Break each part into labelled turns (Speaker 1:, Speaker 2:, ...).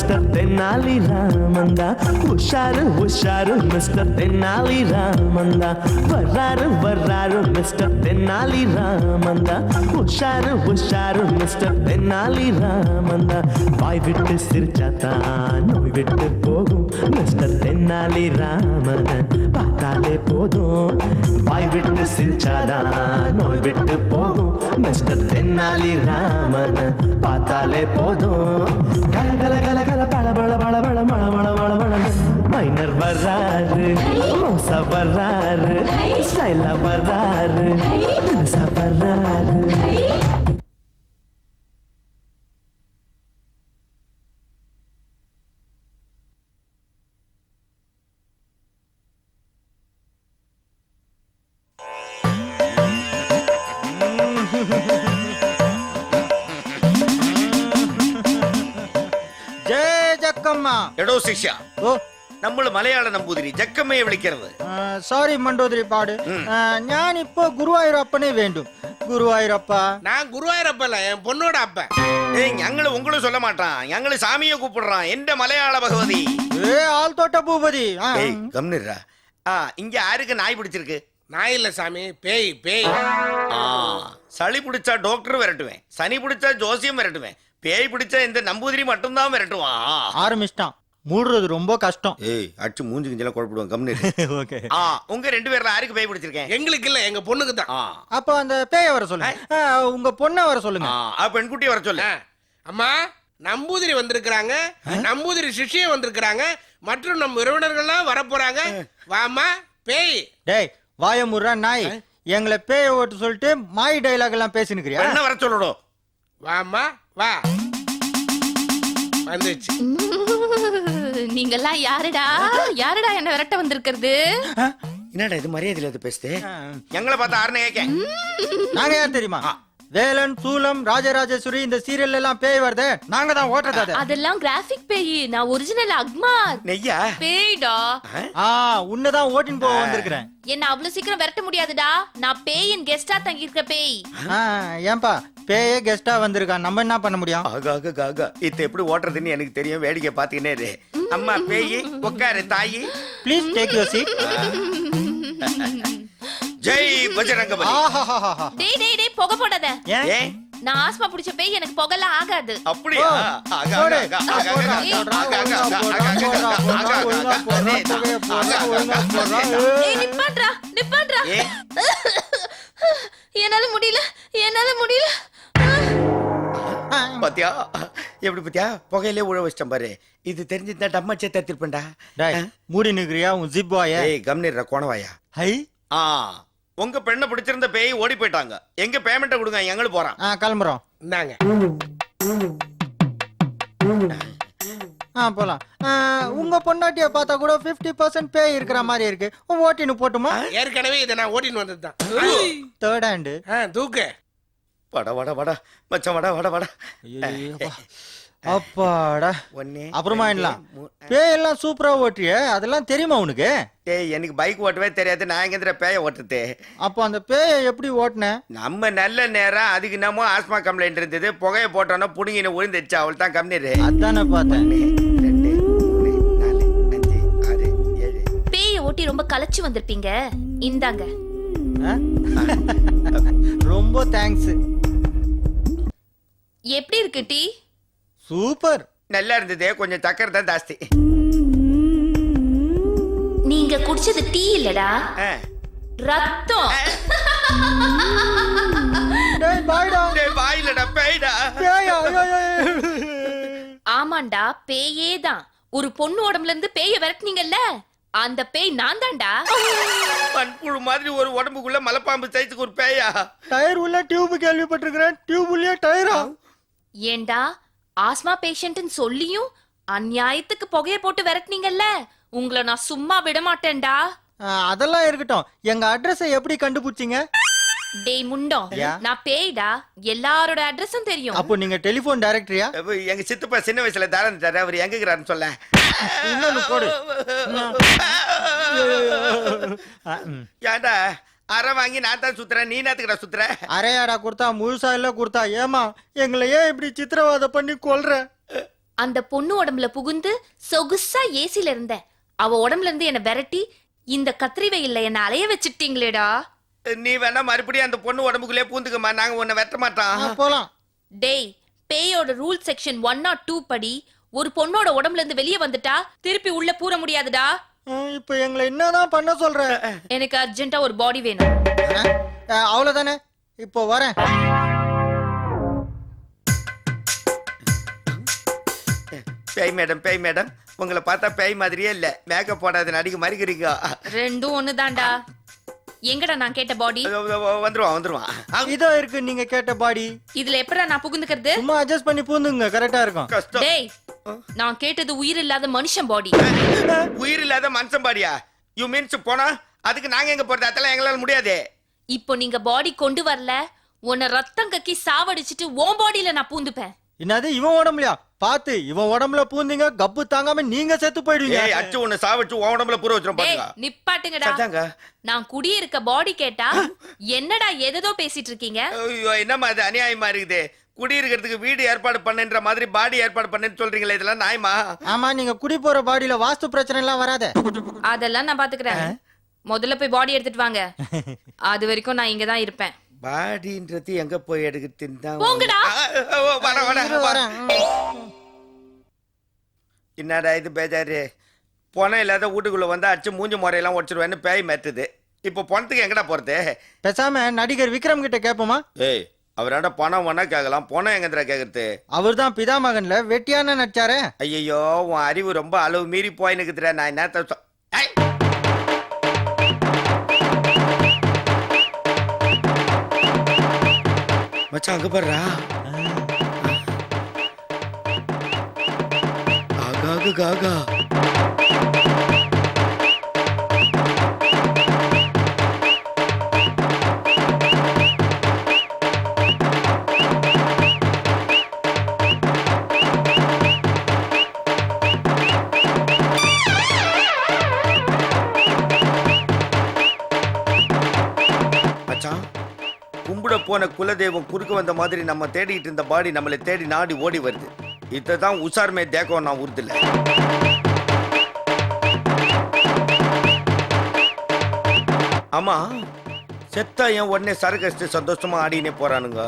Speaker 1: Mister Tenali ராமந்தா உஷாரு உஷாரு mister Tenali ராமந்தா வர்றாரு வர்றாரு மிஸ்டர் தென்னாலி ராமந்தா உஷாரு உஷாரு மிஸ்டர் தென்னாலி ராமந்தா வாய் விட்டு சிரிச்சாத்தான் நோய் விட்டு போகும் மிஸ்டர் தென்னாலி ராமன் பார்த்தாலே போதும். வாய் விட்டு சிரிச்சாதான் நோய் விட்டு போகும். மிஸ்டர் தென்னாலி ராமன் பார்த்தாலே போதும். கல கல கல கல பல பல பல பல மழ மழ மழ மழ மைனர் வர்றாரு மோசா வர்றாரு ஸ்டைலா வர்றாரு தினுசா வர்றாரு
Speaker 2: എടോ ശിക്ഷ
Speaker 3: ഓ
Speaker 2: നമ്മൾ മലയാള നമ്പൂതിരി ജക്കമ്മയെ വിളിക്കരുത്
Speaker 3: സോറി മണ്ടോദരി പാട്
Speaker 2: ഉം.
Speaker 3: ഞാൻ ഇപ്പോ ഗുരുവായൂരപ്പനെ വേണ്ടും ഗുരുവായൂരപ്പ
Speaker 4: நான் குருவாயூரப்பல என் பொண்ணோட அப்பன்
Speaker 2: ஏய் ഞങ്ങള് ഉങ്ങളും சொல்ல மாட்டான் ഞങ്ങള് சாமியை கூப்பிடுறான் എന്റെ மலையாள பகவதி
Speaker 3: ഏ ആൾത്തോട്ട ഭൂപതി ആ.
Speaker 2: ஏய் கம்னிடுறா ஆ இங்க யாருக்கு நாய் பிடிச்சிருக்கு
Speaker 4: நான் இல்ல சாமி பேய் பேய்
Speaker 2: ஆ சளி பிடிச்சா டாக்டர் விரட்டுவேன் சனி பிடிச்சா ஜோசியம் விரட்டுவேன் பேய் பிடிச்சா இந்த நம்பூதிரி மட்டும்தான் விரட்டுவான்
Speaker 3: ஆரம்பிச்சிட்டான் மூடுறது ரொம்ப கஷ்டம்.
Speaker 2: ஏய் அடிச்சு மூஞ்சி கிஞ்சலாம் குழப்பிடுவான் கம்னிடு
Speaker 3: ஓகே.
Speaker 2: ஆ உங்க ரெண்டு பேர்ல யாருக்கு பேய் பிடிச்சிருக்கேன்?
Speaker 4: எங்களுக்கு இல்ல எங்க பொண்ணுக்கு தான்.
Speaker 3: அப்போ அந்த பேய வர சொல்லுங்க. ஆ, உங்க பொண்ணை வர சொல்லுங்க.
Speaker 2: ஆ பெண்குட்டியை வர சொல்லு.
Speaker 4: ஆ. அம்மா நம்பூதிரி வந்திருக்கிறாங்க. நம்பூதிரி சிஷ்யம் வந்திருக்கிறாங்க. மற்றும் நம் உறவினர்கள்லாம் வரப்போறாங்க. வாமா பேய்.
Speaker 3: டேய் வாய முர்றா நாய். எங்களை பேய ஓட்டு சொல்லிட்டு மாய் டைலாக் எல்லாம் பேசினுக்கிறியா?
Speaker 2: பெண்ணை வர சொல்லணும்
Speaker 4: வாமா வா. வந்துச்சு
Speaker 5: நீங்கெல்லாம் யாருடா? யாருடா என்ன விரட்ட வந்திருக்கிறது?
Speaker 2: என்னடா இது மரியாதையில் இது பேசுது? எங்களை பார்த்தா ஆறுனே கேட்க.
Speaker 3: நாங்க யார் தெரியுமா? வேலன் சூலம் ராஜராஜேஸ்வரி இந்த சீரியல் எல்லாம் பேய் வருதே நாங்க தான் ஓட்டுறது. அது
Speaker 5: அதெல்லாம் கிராஃபிக் பேய். நான் ஒரிஜினல் அக்மா
Speaker 2: நெய்யா?
Speaker 5: பேய்டா.
Speaker 3: ஆ? உன்னதான் ஓட்டின் போக வந்திருக்கிறேன்.
Speaker 5: என்ன அவ்வளவு சீக்கிரம் விரட்ட முடியாதுடா. நான் பேயின் கெஸ்டா தங்கி இருக்க பேய்.
Speaker 3: ஆ, ஏன்பா? பேயே கெஸ்டா வந்திருக்கான் நம்ம என்ன பண்ண முடியும்
Speaker 2: ஆகா ஆகா ஆகா இத்த எப்படி ஓட்டுறதுன்னு எனக்கு தெரியும் வேடிக்கை பாத்துக்கினே இரு அம்மா பேயி உட்காரு தாயி
Speaker 3: please take your seat
Speaker 2: Jai Bajranga Bali
Speaker 3: ஆஹாஹாஹா.
Speaker 5: டேய் டேய் டேய் புகை போடாத
Speaker 3: ஏன்
Speaker 2: ஏன்
Speaker 5: நான் ஆஸ்மா பிடிச்ச பேய் எனக்கு புகலாம் ஆகாது
Speaker 2: அப்படியா
Speaker 3: ஓ,
Speaker 2: ஆகா,
Speaker 3: போடு.
Speaker 2: ஆகா, ஆகா,
Speaker 3: போடுறா,
Speaker 2: ஆகா,
Speaker 3: போடுறா,
Speaker 2: ஆகா, ஆகா,
Speaker 3: ஒழுங்கா
Speaker 2: ஆகா,
Speaker 3: போடுறா,
Speaker 2: ஆகா,
Speaker 3: போடுறா,
Speaker 2: ஆகா,
Speaker 3: போடுறா,
Speaker 2: ஆகா,
Speaker 3: ஒழுங்கா
Speaker 2: ஆகா,
Speaker 3: போடுறா,
Speaker 2: ஆகா,
Speaker 3: புகையை போடுறா,
Speaker 2: ஆகா,
Speaker 3: ஒழுங்கா
Speaker 2: ஆகா,
Speaker 3: போடுறா.
Speaker 2: ஆகா.
Speaker 5: ஏய் நிப்பாட்றா நிப்பாட்றா
Speaker 2: ஏன்?
Speaker 5: என்னால முடியல என்னால முடியல
Speaker 2: பாத்தியா? எப்படி பாத்தியா? புகையிலே உழ வச்சிட்டேன் பாரு. இது தெரிஞ்சிருந்தா டம்மா சேர்த்து திருப்பண்டா
Speaker 3: டேய் மூடி நிக்கிறியா? உன் ஜிப் வாய?
Speaker 2: ஏய் கம்னிடுற கோணவாயா
Speaker 3: ஹை.
Speaker 2: ஆ. உங்க பெண்ணை பிடிச்சிருந்த பேய் ஓடி போயிட்டாங்க. எங்க பேமெண்ட்டை கொடுங்க எங்களுக்கு போறான்.
Speaker 3: ஆ கிளம்புறோம்.
Speaker 4: இந்தாங்க.
Speaker 3: ஆ போலாம். உங்க பொண்டாட்டிய பார்த்தா கூட 50% பர்சன்ட் பேய் இருக்கிற மாதிரி இருக்கு. ஓட்டின்னு போட்டுமா?
Speaker 4: ஏற்கனவே இதை நான் ஓட்டின்னு வந்தது தான்
Speaker 3: தேர்ட் ஹேண்டு
Speaker 4: தூக்கு.
Speaker 2: வட வட வட. மச்சான் வட வட வட.
Speaker 3: அப்பாடா.
Speaker 2: ஒன்னு
Speaker 3: அப்புறமா என்ன பேய் எல்லாம் சூப்பரா ஓட்டுறியே அதெல்லாம் தெரியுமா உனக்கு?
Speaker 2: ஏய் எனக்கு பைக் ஓட்டவே தெரியாது. நான் எங்க பேய ஓட்டுறது?
Speaker 3: அப்போ அந்த பேயை எப்படி ஓட்டுன?
Speaker 2: நம்ம நல்ல நேரம் அதுக்கு என்னமோ ஆஸ்மா கம்ப்ளைண்ட் இருந்தது. புகையை போட்டோன்னா புடுங்கின விழுந்துச்சு அவள் தான் கம்னிரு
Speaker 3: அதானே பார்த்தேன்.
Speaker 5: பேயை ஓட்டி ரொம்ப களைச்சு வந்திருப்பீங்க. இந்தாங்க?
Speaker 3: ரொம்ப தேங்க்ஸ்
Speaker 5: எப்படி இருக்கு டீ?
Speaker 3: சூப்பர்.
Speaker 2: நல்லா இருந்தது. கொஞ்சம் சக்கரை தான் ஜாஸ்தி.
Speaker 5: நீங்க குடிச்சது டீ இல்லடா.
Speaker 2: ஆ.
Speaker 5: ரத்தம்.
Speaker 3: டேய் பாய்டா.
Speaker 2: டேய், வாயிலடா பேய்டா.
Speaker 5: ஆமாண்டா பேயே தான். ஒரு பொண்ணு உடம்புல இருந்து பேய விரட்டுனீங்கல்ல? அந்த பேய் நான் தான்டா.
Speaker 2: மண்புழு மாதிரி ஒரு உடம்புக்குள்ள மலைப்பாம்பு சைத்துக்கு ஒரு பேயா.
Speaker 3: டயர் உள்ள டியூப் கேள்விப்பட்டிருக்கிறேன். டியூப் உள்ளே டயரா?
Speaker 5: ஏண்டா ஆஸ்மா பேஷண்ட்னு சொல்லியும் அநியாயத்துக்கு புகைய போட்டு விரட்டுனீங்கல்ல? உங்களை நான் சும்மா விட மாட்டேன்டா
Speaker 3: அதெல்லாம் இருக்கட்டும். எங்க அட்ரஸை எப்படி கண்டுபிடிச்சீங்க?
Speaker 5: டேய் முண்டம்
Speaker 3: யா?
Speaker 5: நான் பேய்டா. எல்லாரோட அட்ரஸும் தெரியும்.
Speaker 3: அப்போ நீங்க டெலிபோன் டைரக்டரியா?
Speaker 2: அப்ப எங்க சித்தப்பா சின்ன வயசுல தாரந்தாரு அவர் எங்க இருக்கிறாருன்னு சொல்ல
Speaker 3: இன்னொன்னு போடு.
Speaker 2: ஏன்டா அரை வாங்கி நான் தான் சுத்துறேன். நீ நாத்துக்கடா சுத்துற?
Speaker 3: அரையாடா கொடுத்தா முழுசா இல்ல கொடுத்தா ஏமா எங்களை ஏன் இப்படி சித்திரவதை பண்ணி கொல்ற?
Speaker 5: அந்த பொண்ணு உடம்புல புகுந்து சொகுசா ஏசில இருந்தேன் அவ உடம்புல இருந்து என்ன விரட்டி இந்த கத்திரி வெயில்ல என்ன அலைய வச்சுட்டீங்களேடா.
Speaker 2: நீ வேணா மறுபடியும் அந்த பொண்ணு உடம்புக்குள்ளே பூந்துக்கமா நாங்க உன்னை வெட்ட மாட்டோம்.
Speaker 3: போலாம்.
Speaker 5: டேய் பேயோட rule section one not two படி ஒரு பொண்ணோட உடம்புல இருந்து வெளியே வந்துட்டா திருப்பி உள்ள பூர முடியாதுடா.
Speaker 3: இப்போ எங்களை என்னதான் பண்ண சொல்ற?
Speaker 5: எனக்கு அர்ஜென்ட்டா ஒரு பாடி வேணும்.
Speaker 3: அவ்வளவுதானே? இப்போ வரேன்.
Speaker 2: பேய் மேடம் பேய் மேடம். உங்களை பார்த்தா பேய் மாதிரியே இல்ல. மேக்கப் போடாத நடிக்க மாதிரி இருக்கீங்க
Speaker 5: ரெண்டும் ஒண்ணுதான்டா. எங்கடா நான் கேட்ட பாடி?
Speaker 2: வந்துருவான் வந்துருவான்.
Speaker 3: இதோ இருக்கு நீங்க கேட்ட பாடி.
Speaker 5: இதுல எப்படா நான் புகுந்துக்கிறது?
Speaker 3: சும்மா அட்ஜஸ்ட் பண்ணி பூந்துங்க கரெக்டா இருக்கும்.
Speaker 5: டேய் நான் கேட்டது உயிர் இல்லாத மனுஷன் பாடி.
Speaker 2: உயிர் இல்லாத மனுஷன் பாடியா? யூ மீன்ஸ் போனா அதுக்கு நாங்க எங்க போறது? அதெல்லாம் எங்களால முடியாது.
Speaker 5: இப்போ நீங்க பாடி கொண்டு வரல உன்னை ரத்தம் கக்கி சாவடிச்சிட்டு உன் பாடியில நான் பூந்துப்பேன்.
Speaker 3: என்னது இவன் உடம்புலயா? பாத்து இவன் உடம்புல பூந்தீங்க கப்பு தாங்காம நீங்க செத்து போயிடுவீங்க.
Speaker 2: ஏய் அச்சு உன்னை சாவச்சு உன் உடம்புல பூர வச்சிரும் பாருங்க
Speaker 5: நிப்பாட்டுங்கடா.
Speaker 2: சத்தாங்க
Speaker 5: நான் குடியிருக்க பாடி கேட்டா என்னடா எதோ பேசிட்டு இருக்கீங்க?
Speaker 2: ஐயோ என்னம்மா அது அநியாயமா இருக்குது? குடியிருக்கிறதுக்கு வீடு ஏற்பாடு பண்ணுன்ற மாதிரி பாடி ஏற்பாடு பண்ணுன்னு சொல்றீங்களே இதெல்லாம் நியாயமா
Speaker 3: ஆமா நீங்க குடி போற பாடியில வாஸ்து பிரச்சனை எல்லாம் வராதே.
Speaker 5: அதெல்லாம் நான் பாத்துக்கிறேன். முதல்ல போய் பாடி எடுத்துட்டு வாங்க. அது வரைக்கும் நான் இங்க தான் இருப்பேன்.
Speaker 2: பாடின்றது எங்க போய். வரேன் என்னடா இது பேஜாரு? பணம் இல்லாத வீட்டுக்குள்ள வந்தா அடிச்சு மூஞ்சி முறையெல்லாம் உடச்சிருவேன்னு பேய் மெத்துது. இப்போ பணத்துக்கு எங்கடா போறது?
Speaker 3: பேசாம நடிகர் விக்ரம் கிட்ட கேப்போமா?
Speaker 2: ஏய் அவராட பணம் வேணா கேட்கலாம் பணம் எங்கடா கேக்குறது
Speaker 3: அவர்தான் பிதாமகன்ல வெட்டியான நடிச்சாரே
Speaker 2: ஐயோ உன் அறிவு ரொம்ப அளவு மீறி போயினுக்குதுடா நான் என்னத்த சொ- ஏய்! மச்சான் அங்க பாருடா ஆகாகு காகா போன குலதெய்வம் குறுக்கு வந்த மாதிரி நம்ம தேடிட்டு இருந்த பாடி நம்மளை தேடி நாடி ஓடி வருது. இதை தான் உசார்மே தேக்கம் நான் உறுதில்ல ஆமா செத்தா ஏன் உடனே சரக்கு சந்தோஷமா ஆடினே போறானுங்க?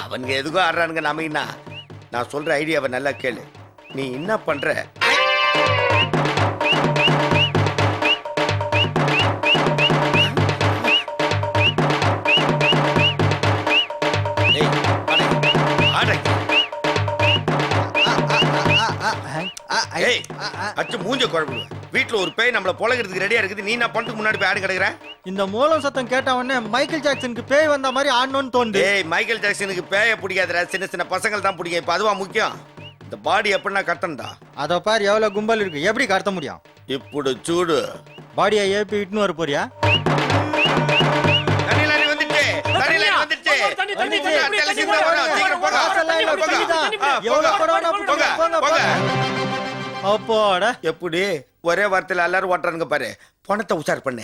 Speaker 2: அவனுங்க எதுக்கும் ஆடுறானுங்க நாம நான் சொல்ற ஐடியாவை நல்லா கேளு. நீ என்ன பண்ற? ஏய், அச்சு மூஞ்ச குழம்பு வீட்டுல ஒரு பேய் நம்மள பொழகிறதுக்கு ரெடியா இருக்குது நீ என்ன பண்ணிட்டு முன்னாடி போய் ஆடு கிடக்குற
Speaker 3: இந்த மூலம் சத்தம் கேட்ட உடனே மைக்கேல் ஜாக்சனுக்கு பேய் வந்த மாதிரி ஆடணும்னு தோணுது
Speaker 2: ஏய் மைக்கேல் ஜாக்சனுக்கு பேய பிடிக்காதடா சின்ன சின்ன பசங்கள் தான் பிடிக்கும் இப்ப அதுவா முக்கியம் இந்த பாடி எப்படின்னா கட்டண்டா
Speaker 3: அத பாரு எவ்வளவு கும்பல் இருக்கு எப்படி கடத்த முடியும்
Speaker 2: இப்படி சூடு
Speaker 3: பாடியை ஏப்பி இட்டுன்னு வர போறியா
Speaker 2: தண்ணி
Speaker 3: அப்பாடா.
Speaker 2: எப்படி? ஒரே வார்த்தையில எல்லாரும் ஓட்டுறானுங்க பாரு. பணத்தை உஷார் பண்ணு.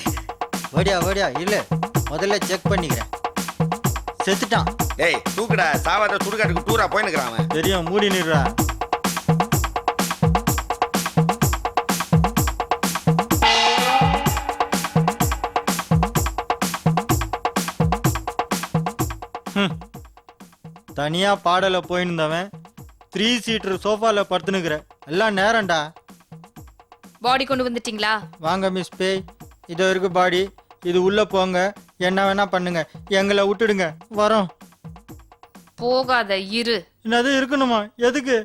Speaker 3: வடியா வடியா இல்ல. முதல்ல செக் பண்ணிக்கிறேன். செத்துட்டான்.
Speaker 2: டேய் தூக்குடா. சாவாத சுடுகாட்டுக்கு டூரா போயினுக்கிறான் அவன்.
Speaker 3: தெரியும் மூடி நிடுறா. தனியா பாடல போயிருந்தவன். த்ரீ சீட்டர் சோஃபால படுத்துனுக்குற. எல்லாம் நேரம்டா.
Speaker 5: பாடி கொண்டு வந்துட்டீங்களா?
Speaker 3: வாங்க மிஸ் பேய் இதோ இருக்கு பாடி இது உள்ள போங்க. என்ன வேணா பண்ணுங்க. எங்களை விட்டுடுங்க. வரோம்.
Speaker 5: போகாத இரு.
Speaker 3: என்னது இருக்கணுமா? எதுக்கு?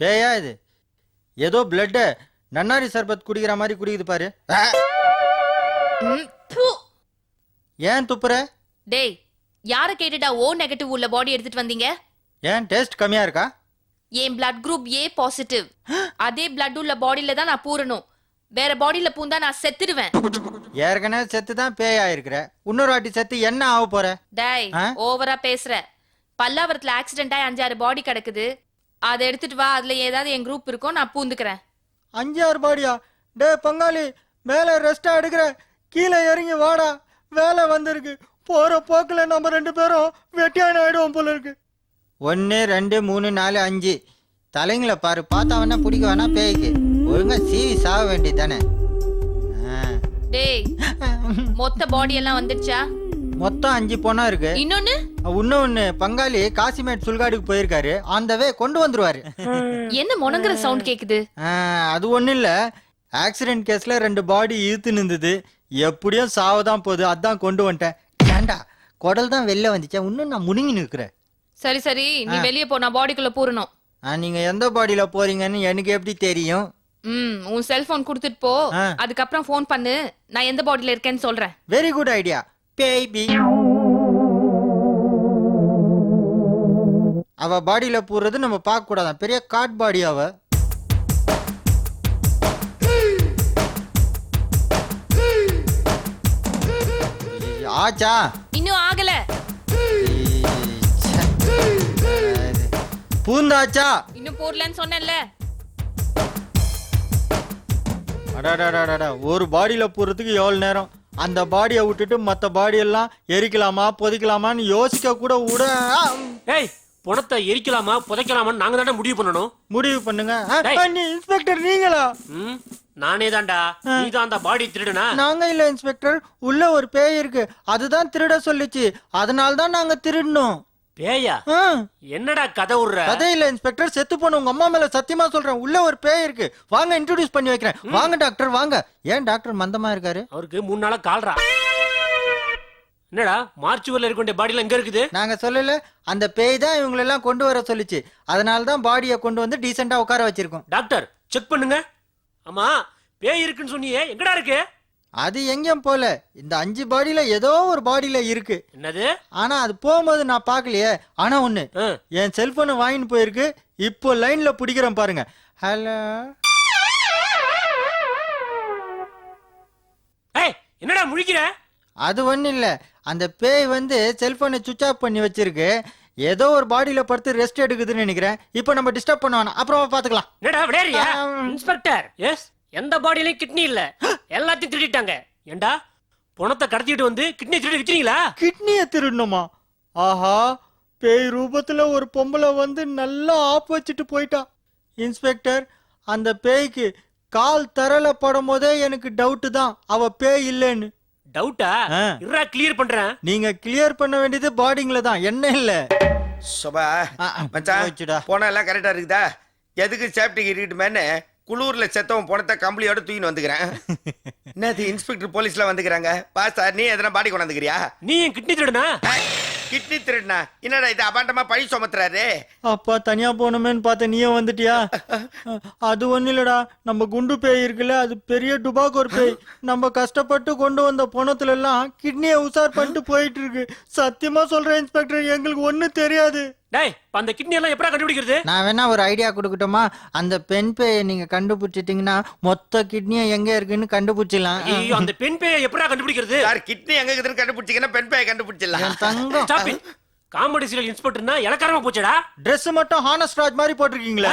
Speaker 3: பேயா இது? ஏதோ பிளட்ட நன்னாரி சர்பத் குடிக்கிற மாதிரி குடிக்குது பாரு. ஏன் துப்புற?
Speaker 5: டேய் யார கேட்டுடா ஓ நெகட்டிவ் உள்ள பாடி எடுத்துட்டு வந்தீங்க?
Speaker 3: ஏன் டேஸ்ட் கம்மியா இருக்கா?
Speaker 5: என் பிளட் குரூப் ஏ பாசிட்டிவ் அதே பிளட் உள்ள பாடியில தான் நான் பூரணும். வேற பாடியில பூந்தா நான் செத்துடுவேன்.
Speaker 3: ஏற்கனவே செத்து தான் பேய் ஆயிருக்கிற. இன்னொரு வாட்டி செத்து என்ன ஆக போற?
Speaker 5: டேய்? ஓவரா பேசுற. பல்லாவரத்துல ஆக்சிடென்ட் ஆகி அஞ்சாறு பாடி கிடக்குது. அதை எடுத்துட்டு வா அதுல ஏதாவது என் குரூப் இருக்கும் நான் பூந்துக்கிறேன்.
Speaker 3: அஞ்சாறு பாடியா? டேய் பங்காளி மேலே ரெஸ்டா எடுக்கிற. கீழே இறங்கி வாடா. வேலை வந்திருக்கு. போற போக்குல நம்ம ரெண்டு பேரும் வெட்டியான ஆயிடுவோம் போல இருக்கு. ஒன்று ரெண்டு மூணு நாலு அஞ்சு. தலைங்களை பாரு பார்த்தா வேணா பிடிக்க வேணா பேய்க்கு. ஒழுங்கா சீவி சாக வேண்டியது தானே?
Speaker 5: டேய் மொத்த பாடி எல்லாம் வந்துடுச்சா?
Speaker 3: மொத்தம் அஞ்சு பொண்ணா இருக்கு.
Speaker 5: இன்னொன்னு?
Speaker 3: இன்னொன்னு பங்காளி காசிமேட் சுல்காடுக்கு போயிருக்காரு. அந்த வே கொண்டு வந்துருவாரு.
Speaker 5: என்ன முணங்குற சவுண்ட் கேக்குது?
Speaker 3: அது ஒண்ணும் இல்ல. ஆக்சிடென்ட் கேஸ்ல ரெண்டு பாடி இழுத்து நின்றுது எப்படியும் சாவதான் போகுது. அதான் கொண்டு வந்துட்டேன். ஏண்டா குடல் தான் வெளில வந்துச்சா. இன்னும் நான் முழுங்கி நிற்கிறேன்.
Speaker 5: சரி சரி. நீ வெளிய போ. நான் பாடிக்குள்ள பூரணும்.
Speaker 3: நீங்க எந்த பாடியில போறீங்கன்னு எனக்கு எப்படி தெரியும்?
Speaker 5: ம் உன் செல்போன் கொடுத்துட்டு போ. அதுக்கப்புறம் ஃபோன் பண்ணு. நான் எந்த பாடியில இருக்கேன்னு சொல்றேன்.
Speaker 3: வெரி குட் ஐடியா பேபி அவ பாடியில போடுறது நம்ம பார்க்க கூடாதான் பெரிய காட் பாடி அவ. ஆச்சா.
Speaker 5: இன்னும் ஆகல.
Speaker 3: பூந்தாச்சா.
Speaker 5: இன்னும் போடலன்னு சொன்னேன்ல.
Speaker 3: அடாடாடாடா ஒரு பாடியில போறதுக்கு எவ்வளவு நேரம்? அந்த பாடியை விட்டுட்டு மத்த பாடி எல்லாம் எரிக்கலாமா புதைக்கலாமான்னு யோசிக்க கூட விட
Speaker 6: ஏய் பணத்தை எரிக்கலாமா புதைக்கலாமான்னு நாங்க தானே முடிவு பண்ணணும்.
Speaker 3: முடிவு பண்ணுங்க. இன்ஸ்பெக்டர் நீங்களா?
Speaker 6: நானே தான்டா. நீ தான் அந்த பாடி திருடுனா?
Speaker 3: நாங்க இல்ல இன்ஸ்பெக்டர் உள்ள ஒரு பேய் இருக்கு. அதுதான் திருட சொல்லுச்சு. அதனால தான் நாங்க திருடணும்.
Speaker 6: பேயா? என்னடா கதை விடுற?
Speaker 3: கதை இல்ல இன்ஸ்பெக்டர் செத்து போன உங்க அம்மா மேல சத்தியமா சொல்றேன். உள்ள ஒரு பேய் இருக்கு. வாங்க இன்ட்ரோடியூஸ் பண்ணி வைக்கிறேன். வாங்க டாக்டர் வாங்க. ஏன் டாக்டர் மந்தமா இருக்காரு?
Speaker 6: அவருக்கு மூணு நாளா கால்றா என்னடா மார்ச்சுவரில் இருக்க வேண்டிய பாடியில் எங்க இருக்குது?
Speaker 3: நாங்க சொல்லல அந்த பேய் தான் இவங்களெல்லாம் கொண்டு வர சொல்லுச்சு. அதனால தான் பாடியை கொண்டு வந்து டீசெண்டா உட்கார வச்சிருக்கோம்.
Speaker 6: டாக்டர் செக் பண்ணுங்க. ஆமா பேய் இருக்குன்னு சொன்னியே எங்கடா இருக்கு?
Speaker 3: அது எங்கேயும் போல இந்த அஞ்சு பாடியில ஏதோ ஒரு பாடியில இருக்கு.
Speaker 6: என்னது?
Speaker 3: ஆனா அது போகும்போது நான் பார்க்கலையே. ஆனா ஒண்ணு என் செல்போனை வாங்கிட்டு போயிருக்கு. இப்போ லைன்ல பிடிக்கிறேன் பாருங்க. ஹலோ
Speaker 6: ஏய் என்னடா முழிக்கிற?
Speaker 3: அது ஒண்ணும் இல்ல. அந்த பேய் வந்து செல்போனை சுவிச் ஆஃப் பண்ணி வச்சிருக்கு. ஏதோ ஒரு பாடியில படுத்து ரெஸ்ட் எடுக்குதுன்னு நினைக்கிறேன். இப்போ நம்ம டிஸ்டர்ப் பண்ணுவானா? அப்புறமா பாத்துக்கலாம்
Speaker 6: என்னடா விளையாடுறியா. இன்ஸ்பெக்டர் எஸ் எந்த பாடியிலயும் கிட்னி இல்ல. எல்லாத்தையும் திருடிட்டாங்க. ஏண்டா? பணத்தை கடத்திட்டு வந்து கிட்னி திருடி விக்கிறீங்களா
Speaker 3: கிட்னியை திருடணுமா? ஆஹா பேய் ரூபத்துல ஒரு பொம்பளை வந்து நல்லா ஆப் வச்சுட்டு போயிட்டா. இன்ஸ்பெக்டர் அந்த பேய்க்கு கால் தரல படும் போதே எனக்கு டவுட் தான். அவ பேய் இல்லைன்னு.
Speaker 6: டவுட்டா
Speaker 3: ஆ.
Speaker 6: இருடா கிளியர் பண்றேன்.
Speaker 3: நீங்க கிளியர் பண்ண வேண்டியது பாடிங்ல தான். என்ன இல்ல?
Speaker 2: சபா
Speaker 3: ஆ, ஆ,
Speaker 2: மச்சான்
Speaker 3: போச்சுடா.
Speaker 2: போனா எல்லாம் கரெக்டா இருக்குதா? எதுக்கு சேஃப்டிக்கு இருக்கட்டுமேன்னு குளூர்ல செத்தவன் பணத்தை கம்பளியோட தூக்கின்னு வந்துக்கிறேன். என்னது இன்ஸ்பெக்டர் போலீஸ்ல வந்துக்கிறாங்க? பா சார் நீ எதனா பாடி கொண்டாந்துக்கிறியா?
Speaker 6: நீ என் கிட்னி திருடுனா?
Speaker 2: கிட்னி திருடுனா? என்னடா இது அபாண்டமா பழி சுமத்துறாரு?
Speaker 3: அப்பா தனியா போனோமேன்னு பார்த்த நீயும் வந்துட்டியா? அது ஒண்ணு இல்லடா. நம்ம குண்டு பேய் இருக்குல்ல அது பெரிய டுபாக்கூர் பேய். நம்ம கஷ்டப்பட்டு கொண்டு வந்த பணத்துல எல்லாம் கிட்னியை உசார் பண்ணிட்டு போயிட்டு இருக்கு. சத்தியமா சொல்றேன் இன்ஸ்பெக்டர் எங்களுக்கு ஒண்ணு தெரியாது.
Speaker 6: டேய் அந்த கிட்னி எல்லாம் எப்படா கண்டுபிடிக்கிறது?
Speaker 3: நான் வேணா ஒரு ஐடியா கொடுக்கட்டுமா? அந்த பெண் பேயை நீங்க கண்டுபிடிச்சிட்டீங்கன்னா மொத்த கிட்னியும் எங்க இருக்குன்னு கண்டுபிடிச்சிடலாம்.
Speaker 6: ஐயோ அந்த பெண் பேயை எப்படா கண்டுபிடிக்கிறது?
Speaker 2: சார் கிட்னி எங்க இருக்குதுன்னு கண்டுபிடிச்சிங்கன்னா பெண் பையன் கண்டுபிடிச்சிடலாம்.
Speaker 3: என் தங்கம்.
Speaker 6: Stop it. காமெடி சீரியல் இன்ஸ்பெக்டர்னா இலக்காரமா போச்சடா.
Speaker 3: Dress மட்டும் ஹானஸ்ட் ராஜ் மாதிரி போட்டிருக்கீங்களா.